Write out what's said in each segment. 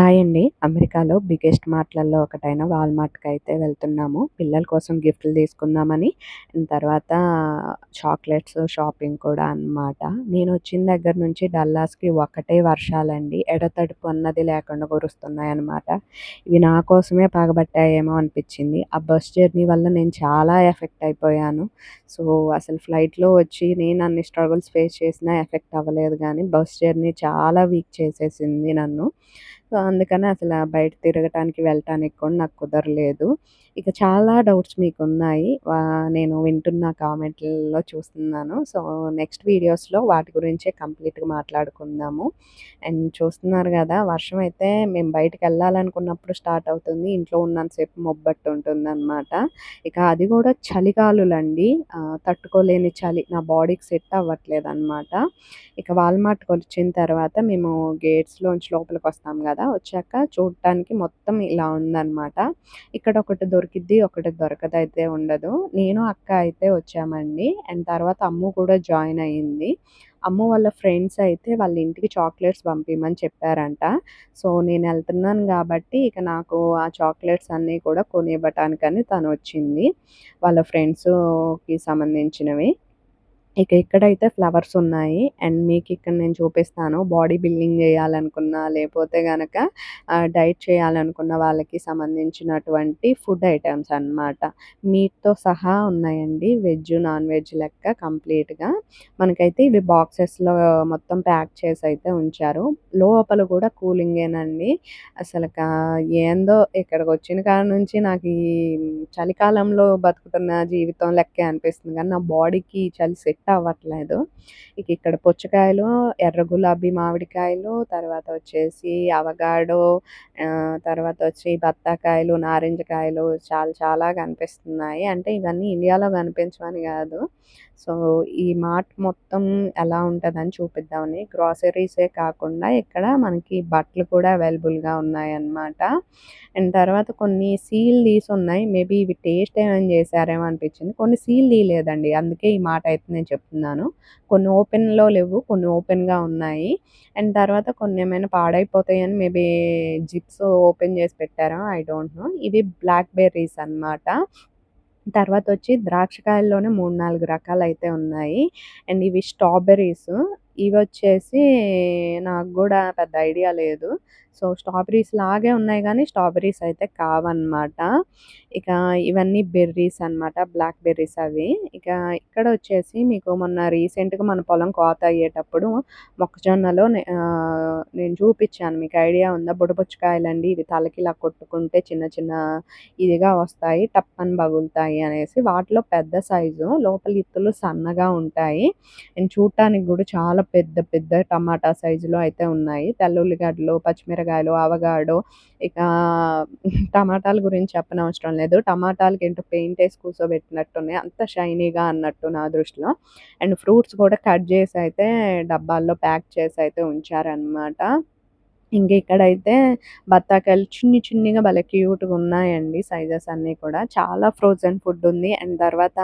Hi అండి. అమెరికాలో biggest మార్ట్‌లలో ఒకటైన వాల్‌మార్ట్‌కైతే వెళ్తున్నాము. పిల్లల కోసం గిఫ్ట్లు తీసుకుందామని. తర్వాత చాక్లెట్స్ షాపింగ్ కూడా అనమాట. నేనొచ్చిన దగ్గర నుంచి డల్లాస్‌కి ఒకటే వర్షాలండి. ఎడతడుపు అన్నది లేకుండా కురుస్తున్నాయన్నమాట. ఇవి నా కోసమే పగబట్టాయేమో అనిపించింది. ఆ బస్ జర్నీ వల్ల నేను చాలా ఎఫెక్ట్ అయిపోయాను. సో, అసలు ఫ్లైట్‌లో వచ్చి నేను అన్ని స్ట్రగుల్స్ ఫేస్ చేసినా ఎఫెక్ట్ అవ్వలేదు కానీ బస్ జర్నీ చాలా వీక్ చేసేసింది నన్ను. సో, అందుకని అసలు బయట తిరగటానికి, వెళ్ళటానికి కూడా నాకు కుదరలేదు. ఇక చాలా డౌట్స్ మీకు ఉన్నాయి నేను వింటున్న కామెంట్‌లలో చూస్తున్నాను. సో, నెక్స్ట్ వీడియోస్‌లో వాటి గురించే కంప్లీట్‌గా మాట్లాడుకుందాము. అండ్ చూస్తున్నారు కదా వర్షం అయితే మేము బయటికెళ్ళాలనుకున్నప్పుడు స్టార్ట్ అవుతుంది. ఇంట్లో ఉన్నంతసేపు మొబ్బట్టు ఉంటుందన్నమాట ఇక అది కూడా చలిగాలులండి. తట్టుకోలేని చలి. నా బాడీకి సెట్ అవ్వట్లేదు అనమాట ఇక వాల్‌మార్ట్‌కొచ్చిన తర్వాత మేము గేట్స్‌లోంచి కదా కదా వచ్చాక చూడటానికి మొత్తం ఇలా ఉందన్నమాట ఇక్కడ ఒకటి దొరికిద్ది, ఒకటి దొరకదైతే ఉండదు. నేను, అక్క అయితే వచ్చామండి. అండ్ తర్వాత అమ్ము కూడా జాయిన్ అయింది. అమ్మ వాళ్ళ ఫ్రెండ్స్ అయితే వాళ్ళ ఇంటికి చాక్లెట్స్ పంపించమని చెప్పారంట. సో, నేను వెళ్తున్నాను కాబట్టి ఇక నాకు ఆ చాక్లెట్స్ అన్నీ కూడా కొనివ్వటానికని తనొచ్చింది. వాళ్ళ ఫ్రెండ్స్‌కి సంబంధించినవి. ఇక ఇక్కడైతే ఫ్లవర్స్ ఉన్నాయి. అండ్ మీకు ఇక్కడ నేను చూపిస్తాను. బాడీ బిల్డింగ్ చేయాలనుకున్నా, లేకపోతే గనక డైట్ చేయాలనుకున్న వాళ్ళకి సంబంధించినటువంటి ఫుడ్ ఐటమ్స్ అనమాట. మీట్‌తో సహా ఉన్నాయండి. వెజ్, నాన్ వెజ్ లెక్క కంప్లీట్‌గా. మనకైతే ఇవి బాక్సెస్‌లో మొత్తం ప్యాక్ చేసి అయితే ఉంచారు. లోపల కూడా కూలింగేనండి. అసలు ఏందో ఇక్కడికొచ్చిన కాడ నుంచి నాకు ఈ చలికాలంలో బతుకుతున్న జీవితం లెక్కే అనిపిస్తుంది కానీ నా బాడీకి చలి సెట్ అవ్వట్లేదు. ఇక ఇక్కడ పుచ్చకాయలు, ఎర్ర గులాబీ మామిడికాయలు, తర్వాత వచ్చేసి అవగాడో తర్వాత వచ్చి బత్తాకాయలు, నారింజ కాయలు చాలా చాలా కనిపిస్తున్నాయి. అంటే ఇవన్నీ ఇండియాలో కనిపించవని కాదు సో, ఈ మార్ట్ మొత్తం ఎలా ఉంటదని చూపిద్దామని. గ్రాసరీసే కాకుండా ఇక్కడ మనకి బట్టలు కూడా అవైలబుల్‌గా ఉన్నాయన్నమాట. అండ్ తర్వాత కొన్ని సీల్ తీసి ఉన్నాయి మేబీ ఇవి టేస్ట్ ఏమైనా చేశారేమో అనిపించింది. కొన్ని సీల్ తీయలేదండి. అందుకే ఈ మాట అయితే నేను చెప్తున్నాను. కొన్ని ఓపెన్‌లో లేవు కొన్ని ఓపెన్‌గా ఉన్నాయి. అండ్ తర్వాత కొన్ని ఏమైనా పాడైపోతాయని మేబీ జిప్స్ ఓపెన్ చేసి పెట్టారా ఐ డోంట్ నో. ఇవి బ్లాక్ బెర్రీస్ అనమాట. తర్వాతొచ్చి ద్రాక్ష కాయల్లోనే 3, 4 రకాలైతే ఉన్నాయి. అండ్ ఇవి స్ట్రాబెర్రీస్. ఇవి వచ్చేసి నాకు కూడా పెద్ద ఐడియా లేదు. సో, స్ట్రాబెర్రీస్ లాగే ఉన్నాయి కానీ స్ట్రాబెర్రీస్ అయితే కావన్నమాట. ఇక ఇవన్నీ బెర్రీస్ అనమాట. బ్లాక్ బెర్రీస్ అవి. ఇక ఇక్కడ వచ్చేసి మీకు మొన్న రీసెంట్‌గా మన పొలం కోత అయ్యేటప్పుడు మొక్కజొన్నలో నేను చూపించాను మీకు ఐడియా ఉందా? బుడబుచ్చకాయలండి. ఇవి తలకి ఇలా కొట్టుకుంటే చిన్న చిన్న ఇదిగా వస్తాయి. టప్పని పగులుతాయి అనేసి. వాటిలో పెద్ద సైజు. లోపల ఇత్తులు సన్నగా ఉంటాయి. నేను చూడటానికి కూడా చాలా పెద్ద పెద్ద టమాటా సైజులో అయితే ఉన్నాయి. తెల్లుల్లిగడ్డలు, పచ్చిమిరకాయలు, అవగాడో ఇక టమాటాల గురించి చెప్పనవసరం లేదు. టమాటాలకేంటో పెయింటేసి కూర్చోబెట్టినట్టున్నాయి. అంత షైనీగా అన్నట్టు నా దృష్టిలో. అండ్ ఫ్రూట్స్ కూడా కట్ చేసి అయితే డబ్బాల్లో ప్యాక్ చేసి అయితే ఉంచారనమాట. ఇంక ఇక్కడైతే బత్తాకాయలు చిన్ని చిన్నిగా భలే క్యూట్‌గా ఉన్నాయండి సైజెస్ అన్నీ కూడా. చాలా ఫ్రోజన్ ఫుడ్ ఉంది. అండ్ తర్వాత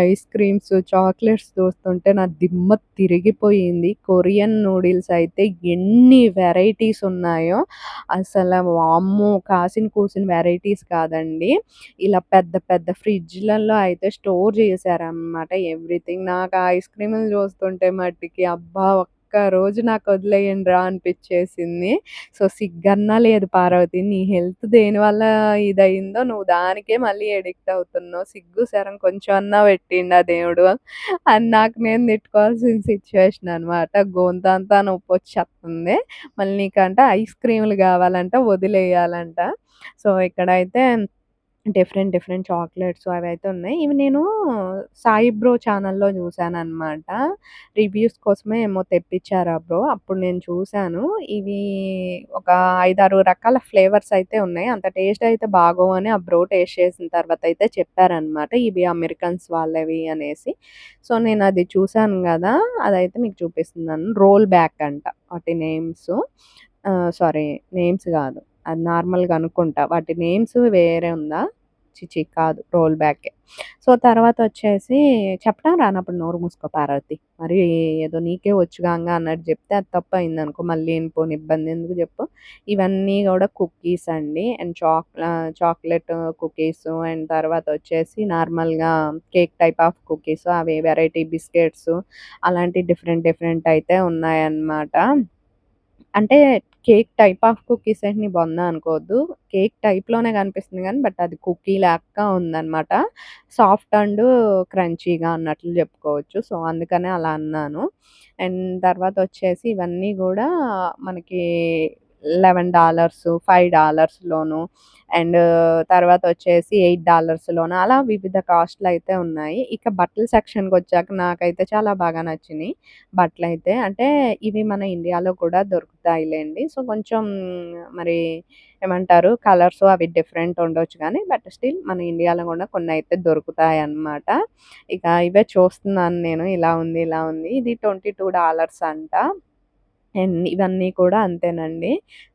ఐస్ క్రీమ్స్, చాక్లెట్స్ చూస్తుంటే నా దిమ్మ తిరిగిపోయింది. కొరియన్ నూడిల్స్ అయితే ఎన్ని వెరైటీస్ ఉన్నాయో అసల వామ్మో! కాసిన కూసిన వెరైటీస్ కాదండి. ఇలా పెద్ద పెద్ద ఫ్రిడ్జ్‌లలో అయితే స్టోర్ చేశారనమాట ఎవ్రీథింగ్. నాకు ఐస్ క్రీములు చూస్తుంటే మట్టికి అబ్బా! ఒక్క రోజు నాకు వదిలేయండి రా అనిపించేసింది సో, సిగ్గన్నా లేదు పార్వతి. నీ హెల్త్ దేనివల్ల ఇదయిందో నువ్వు దానికే మళ్ళీ ఎడిక్ట్ అవుతున్నావు. సిగ్గు, శరం కొంచెం అన్నా పెట్టిండు ఆ దేవుడు అని నాకు నేను తిట్టుకోవాల్సిన సిచ్యువేషన్ అనమాట. గోంతంతా నొప్పి వచ్చేస్తుంది మళ్ళీ నీకంట ఐస్ క్రీములు కావాలంట, వదిలేయాలంట. సో, ఇక్కడైతే డిఫరెంట్ డిఫరెంట్ చాక్లెట్స్ అవి అయితే ఉన్నాయి. ఇవి నేను సాయి బ్రో ఛానల్లో చూశాను అనమాట రివ్యూస్ కోసమే ఏమో తెప్పించారు ఆ బ్రో. అప్పుడు నేను చూశాను ఇవి ఒక 5, 6 రకాల ఫ్లేవర్స్ అయితే ఉన్నాయి. అంత టేస్ట్ అయితే బాగోవని ఆ బ్రో టేస్ట్ చేసిన తర్వాత అయితే చెప్పారనమాట. ఇవి అమెరికన్స్ వాళ్ళవి అనేసి. సో, నేను అది చూశాను కదా అదైతే మీకు చూపిస్తున్నాను. రోల్ బ్యాక్ అంట వాటి నేమ్స్. సారీ నేమ్స్ కాదు అది నార్మల్‌గా అనుకుంటా. వాటి నేమ్స్ వేరే ఉందా? చిచి కాదు రోల్ బ్యాకే. సో, తర్వాత వచ్చేసి చెప్పడం రానప్పుడు నోరు మూసుకో పార్వతి. మరి ఏదో నీకే వచ్చుగాంగా అన్నట్టు చెప్తే అది తప్పయిందనుకో మళ్ళీ పోని ఇబ్బంది ఎందుకు చెప్పు. ఇవన్నీ కూడా కుకీస్ అండి. And chock chocolate cookies and తర్వాత వచ్చేసి నార్మల్‌గా కేక్ టైప్ ఆఫ్ కుకీస్ అవి వెరైటీ బిస్కెట్స్ అలాంటి డిఫరెంట్ డిఫరెంట్ అయితే ఉన్నాయన్నమాట. అంటే కేక్ టైప్ ఆఫ్ కుకీస్ ఏంటి నీ అనుకోవద్దు. కేక్ టైప్‌లోనే కనిపిస్తుంది కానీ బట్ అది కుకీ లాగా ఉందన్నమాట. సాఫ్ట్ అండ్ క్రంచీగా అన్నట్లు చెప్పుకోవచ్చు. సో, అందుకనే అలా అన్నాను. అండ్ తర్వాత వచ్చేసి ఇవన్నీ కూడా మనకి $11, $5లోను అండ్ తర్వాత వచ్చేసి $8లోను అలా వివిధ కాస్ట్లు అయితే ఉన్నాయి. ఇక బట్టల సెక్షన్‌కొచ్చాక నాకైతే చాలా బాగా నచ్చింది బట్టలు అయితే అంటే ఇవి మన ఇండియాలో కూడా దొరుకుతాయిలేండి సో, కొంచెం మరి ఏమంటారు కలర్స్ అవి డిఫరెంట్ ఉండొచ్చు కానీ బట్ స్టిల్ మన ఇండియాలో కూడా కొన్ని అయితే దొరుకుతాయి అన్నమాట ఇక ఇవే చూస్తున్నాను నేను ఇలా ఉంది, ఇలా ఉంది. ఇది $22 అంట. అండ్ ఇవన్నీ కూడా అంతేనండి.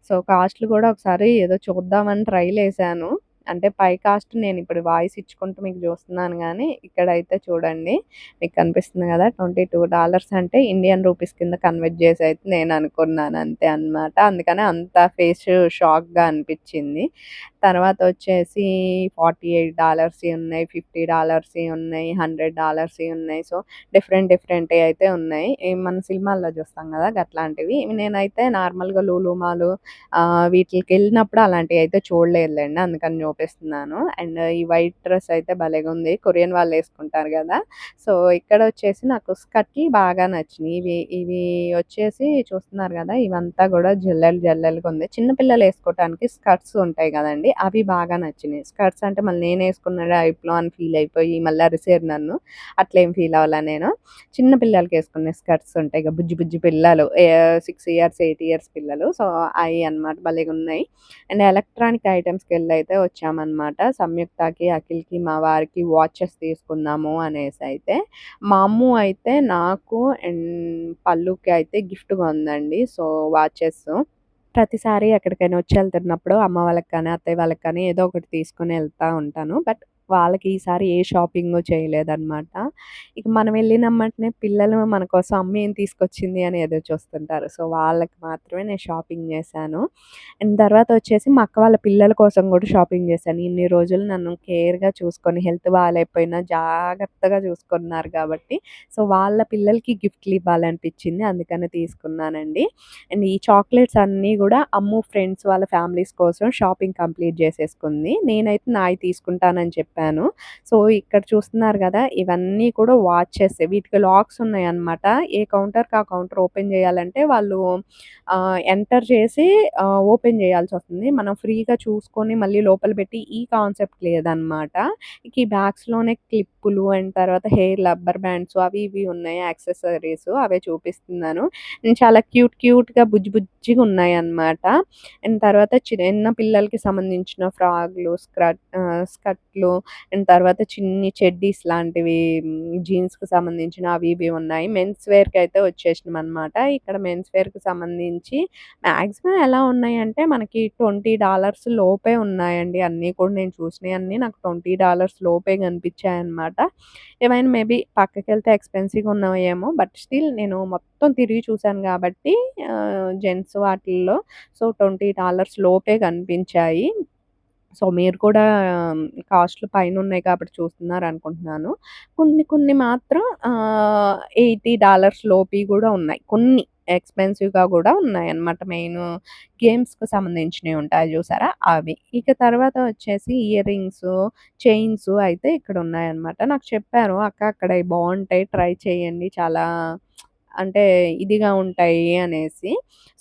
సో, కాస్ట్‌లు కూడా ఒకసారి ఏదో చూద్దామని ట్రైలేసాను. అంటే పై కాస్ట్ నేను ఇప్పుడు వాయిస్ ఇచ్చుకుంటూ మీకు చూస్తున్నాను కానీ ఇక్కడైతే చూడండి. మీకు కనిపిస్తుంది కదా ట్వంటీ టూ డాలర్స్ అంటే ఇండియన్ రూపీస్ కింద కన్వర్ట్ చేసి అయితే నేను అనుకున్నాను అంతే అన్నమాట. అందుకనే అంత ఫేస్ షాక్‌గా అనిపించింది తర్వాత వచ్చేసి $48 ఉన్నాయి, $50 ఉన్నాయి, $100 ఉన్నాయి. సో, డిఫరెంట్ డిఫరెంట్ అయితే ఉన్నాయి. మన సినిమాల్లో చూస్తాం కదా అట్లాంటివి నేనైతే నార్మల్‌గా లూలుమాలు వీటికి వెళ్ళినప్పుడు అలాంటివి అయితే చూడలేదులేండి అందుకని చూపిస్తున్నాను. అండ్ ఈ వైట్ డ్రెస్ అయితే భలేగా ఉంది కొరియన్ వాళ్ళు వేసుకుంటారు కదా సో, ఇక్కడ వచ్చేసి నాకు స్కర్ట్‌లు బాగా నచ్చినాయి ఇవి ఇవి వచ్చేసి చూస్తున్నారు కదా ఇవంతా కూడా జల్లెలు జల్లెలుగా ఉంది. చిన్న వేసుకోవటానికి స్కర్ట్స్ ఉంటాయి కదండి అవి బాగా నచ్చినాయి స్కర్ట్స్ అంటే మళ్ళీ నేనేసుకున్న టైప్‌లో అని ఫీల్ అయిపోయి మళ్ళీ అరిసారు నన్ను. అట్లేం ఫీల్ అవ్వాలా నేను. చిన్న పిల్లలకేసుకునే స్కర్ట్స్ ఉంటాయి ఇక బుజ్జి బుజ్జి పిల్లలు సిక్స్ ఇయర్స్, ఎయిట్ ఇయర్స్ పిల్లలు. సో, అయి అన్నమాట భలేగున్నాయి. అండ్ ఎలక్ట్రానిక్ ఐటెమ్స్‌కెళ్ళి అయితే వచ్చామన్నమాట. సంయుక్తకి, అఖిల్‌కి, మా వారికి వాచెస్ తీసుకుందాము అనేసి అయితే మా అమ్ము అయితే నాకు అండ్ పళ్ళుకి అయితే గిఫ్ట్గా ఉందండి సో, వాచెస్. ప్రతిసారి ఎక్కడికైనా వచ్చి వెళ్తున్నప్పుడు అమ్మ వాళ్ళకి కానీ, అత్తయ్య వాళ్ళకి కానీ ఏదో ఒకటి తీసుకొని వెళ్తూ ఉంటాను. బట్ వాళ్ళకి ఈసారి ఏ షాపింగ్ చేయలేదన్నమాట. ఇక మనం వెళ్ళినెమ్మటనే పిల్లలు మన కోసం అమ్మ ఏం తీసుకొచ్చింది అని ఎదురు చూస్తుంటారు. సో, వాళ్ళకి మాత్రమే నేను షాపింగ్ చేశాను. అండ్ తర్వాత వచ్చేసి మా అక్క వాళ్ళ పిల్లల కోసం కూడా షాపింగ్ చేశాను. ఇన్ని రోజులు నన్ను కేర్‌గా చూసుకొని హెల్త్ బాగాలేకపోయినా జాగ్రత్తగా చూసుకున్నారు కాబట్టి సో, వాళ్ళ పిల్లలకి గిఫ్ట్‌లు ఇవ్వాలనిపించింది అందుకని తీసుకున్నానండి. అండ్ ఈ చాక్లెట్స్ అన్నీ కూడా అమ్ము ఫ్రెండ్స్ వాళ్ళ ఫ్యామిలీస్ కోసం షాపింగ్ కంప్లీట్ చేసేసుకుంది. నేనైతే నాయి తీసుకుంటానని చెప్పి చెప్పాను. సో, ఇక్కడ చూస్తున్నారు కదా ఇవన్నీ కూడా వాచెస్ వీటికి లాక్స్ ఉన్నాయన్నమాట. ఏ కౌంటర్‌కి ఆ కౌంటర్ ఓపెన్ చేయాలంటే వాళ్ళు ఎంటర్ చేసి ఓపెన్ చేయాల్సి వస్తుంది మనం ఫ్రీగా చూసుకొని మళ్ళీ లోపల పెట్టి ఈ కాన్సెప్ట్ లేదనమాట ఈ బ్యాగ్స్‌లోనే క్లిప్పులు అండ్ తర్వాత హెయిర్ రబ్బర్ బ్యాండ్స్ అవి ఇవి ఉన్నాయి యాక్సెసరీస్ అవే చూపిస్తున్నాను. చాలా క్యూట్ క్యూట్‌గా బుజ్జి బుజ్జిగా ఉన్నాయన్నమాట. అండ్ తర్వాత చిన్న పిల్లలకి సంబంధించిన ఫ్రాగ్లు స్క్రట్ స్కర్ట్‌లు అండ్ తర్వాత చిన్ని చెడ్డీస్ లాంటివి జీన్స్‌కి సంబంధించిన అవి ఇవి ఉన్నాయి. మెన్స్ వేర్‌కైతే వచ్చేసినామన్నమాట. ఇక్కడ మెన్స్ వేర్‌కి సంబంధించి మాక్సిమం ఎలా ఉన్నాయంటే మనకి $20 లోపే ఉన్నాయండి. అన్నీ కూడా నేను చూసినయన్నీ నాకు $20 లోపే కనిపించాయన్నమాట. ఏమైనా మేబీ పక్కకెళ్తే ఎక్స్‌పెన్సివ్‌గా ఉన్నవేమో బట్ స్టిల్ నేను మొత్తం తిరిగి చూశాను కాబట్టి జెంట్స్ వాటిల్లో సో, $20 లోపే కనిపించాయి. సో, మీరు కూడా కాస్ట్‌లు పైనున్నాయి కాబట్టి చూస్తున్నారనుకుంటున్నాను. కొన్ని కొన్ని మాత్రం ఎయిటీ డాలర్స్ లోపి కూడా ఉన్నాయి. కొన్ని ఎక్స్‌పెన్సివ్‌గా గూడా ఉన్నాయన్నమాట. మెయిన్ గేమ్స్‌కి సంబంధించినవి ఉంటాయి చూసారా? అవి. ఇక తర్వాత వచ్చేసి ఇయర్ రింగ్స్, చైన్స్ అయితే ఇక్కడ ఉన్నాయన్నమాట. నాకు చెప్పారు అక్క అక్కడ బాగుంటాయి ట్రై చేయండి. చాలా అంటే ఇదిగా ఉంటాయి అనేసి.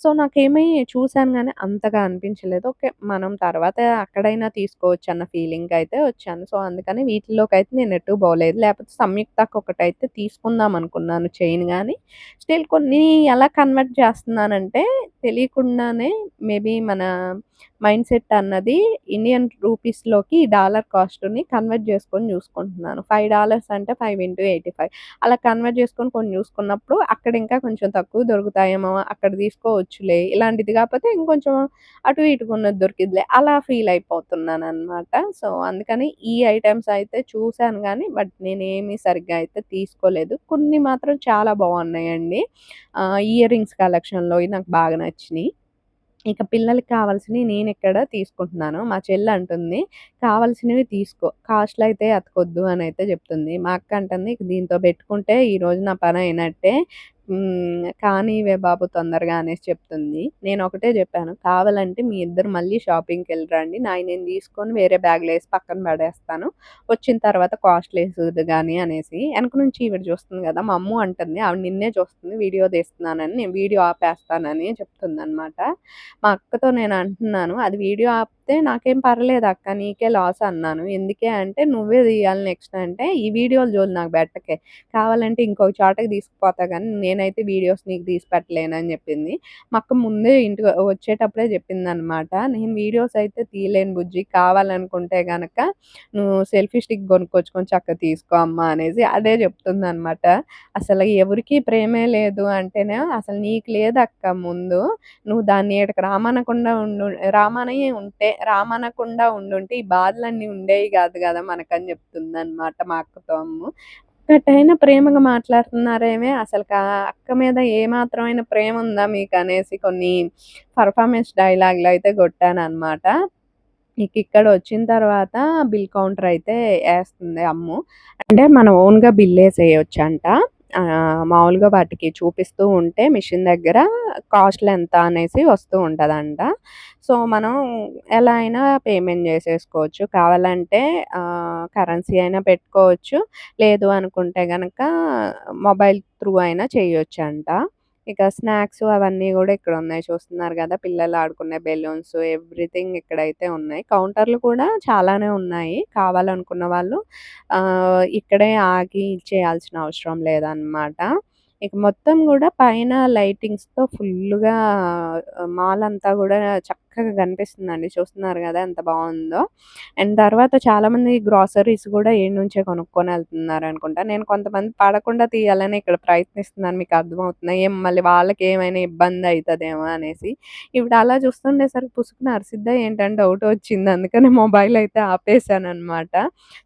సో, నాకేమీ చూశాను కానీ అంతగా అనిపించలేదు. ఓకే. మనం తర్వాత అక్కడైనా తీసుకోవచ్చు అన్న ఫీలింగ్ అయితే వచ్చాను. సో, అందుకని వీటిలోకి అయితే నేను ఎటు లేకపోతే లేపోతే సంయుక్తకి ఒకటైతే తీసుకుందాం అనుకున్నాను చైన్ కానీ స్టిల్ కొన్ని ఎలా కన్వర్ట్ చేస్తున్నానంటే తెలియకుండానే మేబీ మన మైండ్ సెట్ అన్నది ఇండియన్ రూపీస్‌లోకి డాలర్ కాస్ట్‌ని కన్వర్ట్ చేసుకొని చూసుకుంటున్నాను. ఫైవ్ డాలర్స్ అంటే ఫైవ్ ఇంటూ ఎయిటీ ఫైవ్ అలా కన్వర్ట్ చేసుకొని కొన్ని చూసుకున్నప్పుడు అక్కడ ఇంకా కొంచెం తక్కువ దొరుకుతాయేమో అక్కడ తీసుకోవచ్చులే ఇలాంటిది కాకపోతే ఇంకొంచెం అటు ఇటుకున్నది దొరికిద్దిలే అలా ఫీల్ అయిపోతున్నాను అనమాట సో, అందుకని ఈ ఐటమ్స్ అయితే చూశాను కానీ బట్ నేనేమి సరిగ్గా అయితే తీసుకోలేదు. కొన్ని మాత్రం చాలా బాగున్నాయండి. ఇయర్ రింగ్స్ కలెక్షన్లో నాకు బాగా నచ్చినాయి ఇక పిల్లలకి కావాల్సినవి నేను ఇక్కడ తీసుకుంటున్నాను. మా చెల్లి అంటుంది, "కావాల్సినవి తీసుకో. కాస్ట్లైతే అతకొద్దు అని అయితే చెప్తుంది. మా అక్క అంటుంది, "దీంతో పెట్టుకుంటే ఈరోజు నా పని అయినట్టే. కానీ ఇవే బాబు తొందరగా" అనేసి చెప్తుంది. నేను ఒకటే చెప్పాను, "కావాలంటే మీ ఇద్దరు మళ్ళీ షాపింగ్కి రండి. నాయి నేను తీసుకొని వేరే బ్యాగ్‌లో వేసి పక్కన పడేస్తాను. వచ్చిన తర్వాత కాస్ట్లీస్ కానీ అనేసి. వెనక నుంచి ఈవిడ చూస్తుంది కదా! మా అమ్మ అంటుంది, ఆవిడ నిన్నే చూస్తుంది వీడియో తీస్తున్నానని. నేను వీడియో ఆపేస్తానని చెప్తుందనమాట. మా అక్కతో నేను అంటున్నాను, "అది వీడియో ఆప్ చెప్తే నాకేం పర్లేదక్క నీకే లాస్" అన్నాను. ఎందుకే అంటే, "నువ్వే తీయాలి నెక్స్ట్" అంటే, "ఈ వీడియోలు జోలి నాకు పెట్టకే. కావాలంటే ఇంకొక చోటకి తీసుకుపోతా కానీ నేనైతే వీడియోస్ నీకు తీసి పెట్టలేను" అని చెప్పింది. మాకు ముందే ఇంటికి వచ్చేటప్పుడే చెప్పింది అనమాట "నేను వీడియోస్ అయితే తీయలేను బుజ్జి. కావాలనుకుంటే గనక నువ్వు సెల్ఫీ స్టిక్ కొనుక్కొచ్చుకొని చక్క తీసుకో అమ్మా" అనేసి అదే చెప్తుంది అనమాట అసలు ఎవరికీ ప్రేమే లేదు అంటేనే అసలు నీకు లేదు అక్క ముందు. నువ్వు దాన్ని ఇక్కడికి రామానకుండా ఉండు రామని ఉంటే రామనకుండా ఉండుంటే ఈ బాధలన్నీ ఉండేవి కాదు కదా మనకని చెప్తుందనమాట మా అక్కతో అమ్ము. ఒక్కటైనా ప్రేమగా మాట్లాడుతున్నారేమే అసలు అక్క మీద ఏ ప్రేమ ఉందా మీకు అనేసి కొన్ని పర్ఫార్మెన్స్ డైలాగ్లు అయితే కొట్టాను అనమాట ఇక ఇక్కడ వచ్చిన తర్వాత బిల్ కౌంటర్ అయితే వేస్తుంది అమ్ము. అంటే మనం ఓన్‌గా చేయొచ్చు అంట మామూలుగా వాటికి చూపిస్తూ ఉంటే మిషన్ దగ్గర కాస్ట్‌లెంత అనేసి వస్తూ ఉంటుందంట సో, మనం ఎలా అయినా పేమెంట్ చేసేసుకోవచ్చు. కావాలంటే కరెన్సీ అయినా పెట్టుకోవచ్చు. లేదు అనుకుంటే కనుక మొబైల్ త్రూ అయినా చేయొచ్చంట. ఇక స్నాక్స్ అవన్నీ కూడా ఇక్కడ ఉన్నాయి చూస్తున్నారు కదా పిల్లలు ఆడుకునే బెలూన్స్ ఎవ్రీథింగ్ ఇక్కడైతే ఉన్నాయి. కౌంటర్‌లు కూడా చాలానే ఉన్నాయి. కావాలనుకున్న వాళ్ళు ఇక్కడే ఆగి చేయాల్సిన అవసరం లేదన్నమాట ఇక మొత్తం కూడా పైన లైటింగ్స్‌తో ఫుల్గా మాల్ అంతా కూడా చక్కగా కనిపిస్తుందండి. చూస్తున్నారు కదా ఎంత బాగుందో అండ్ తర్వాత చాలామంది గ్రోసరీస్ కూడా ఏ నుంచే కొనుక్కొని వెళ్తున్నారు అనుకుంటా నేను కొంతమంది పడకుండా తీయాలని ఇక్కడ ప్రయత్నిస్తున్నాను. మీకు అర్థమవుతుందా? ఏం మళ్ళీ వాళ్ళకేమైనా ఇబ్బంది అవుతుందేమో అనేసి. ఇప్పుడు అలా చూస్తుండేసరికి పుసుకుని అరిసిద్దా ఏంటని డౌట్ వచ్చింది. అందుకని మొబైల్ అయితే ఆపేసాను అనమాట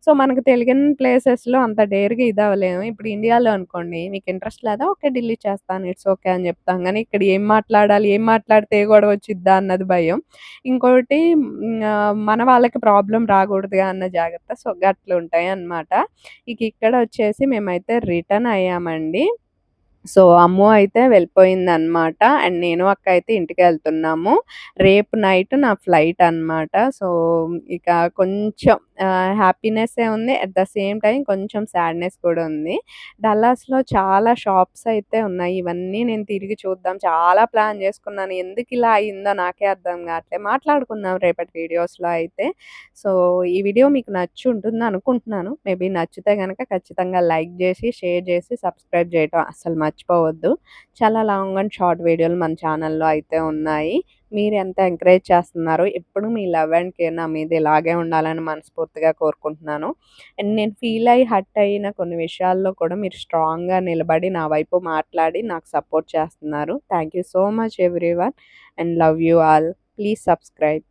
సో, మనకు తెలియని ప్లేసెస్‌లో అంత డేర్‌గా ఇదవ్వలేము. ఇప్పుడు ఇండియాలో అనుకోండి మీకు ఇంట్రెస్ట్ లేదా? ఓకే. డిలీట్ చేస్తాను. ఇట్స్ ఓకే అని చెప్తాం కానీ ఇక్కడ ఏం మాట్లాడాలి? ఏం మాట్లాడితే గొడవ వచ్చిద్దా అన్నది భయం. ఇంకోటి మన వాళ్ళకి ప్రాబ్లం రాకూడదుగా అన్న జాగ్రత్త. సో, గట్లు ఉంటాయి అనమాట ఇక ఇక్కడ వచ్చేసి మేమైతే రిటర్న్ అయ్యామండి. సో, అమ్ము అయితే వెళ్ళిపోయింది అనమాట అండ్ నేను, అక్క అయితే ఇంటికి వెళ్తున్నాము రేపు నైట్ నా ఫ్లైట్ అనమాట. సో, ఇక కొంచెం హ్యాపీనెస్సే ఉంది. అట్ ద సేమ్ టైం కొంచెం సాడ్‌నెస్ కూడా ఉంది. డల్లాస్‌లో చాలా షాప్స్ అయితే ఉన్నాయి. ఇవన్నీ నేను తిరిగి చూద్దాం చాలా ప్లాన్ చేసుకున్నాను. ఎందుకు ఇలా అయిందో నాకే అర్థం కావట్లేదు మాట్లాడుకుందాం రేపటి వీడియోస్‌లో అయితే. సో, ఈ వీడియో మీకు నచ్చి ఉంటుంది అనుకుంటున్నాను మేబీ నచ్చితే కనుక ఖచ్చితంగా లైక్ చేసి షేర్ చేసి సబ్స్క్రైబ్ చేయటం అసలు మర్చిపోవద్దు. చాలా లాంగ్ అండ్ షార్ట్ వీడియోలు మన ఛానల్‌లో అయితే ఉన్నాయి. మీరు ఎంత ఎంకరేజ్ చేస్తున్నారో ఎప్పుడు మీ లవ్ అండ్ కేర్ నా మీద ఇలాగే ఉండాలని మనస్ఫూర్తిగా కోరుకుంటున్నాను. అండ్ నేను ఫీల్ అయ్యి హర్ట్ అయిన కొన్ని విషయాల్లో కూడా మీరు స్ట్రాంగ్‌గా నిలబడి నా వైపు మాట్లాడి నాకు సపోర్ట్ చేస్తున్నారు. Thank you so much everyone and love you all. Please subscribe.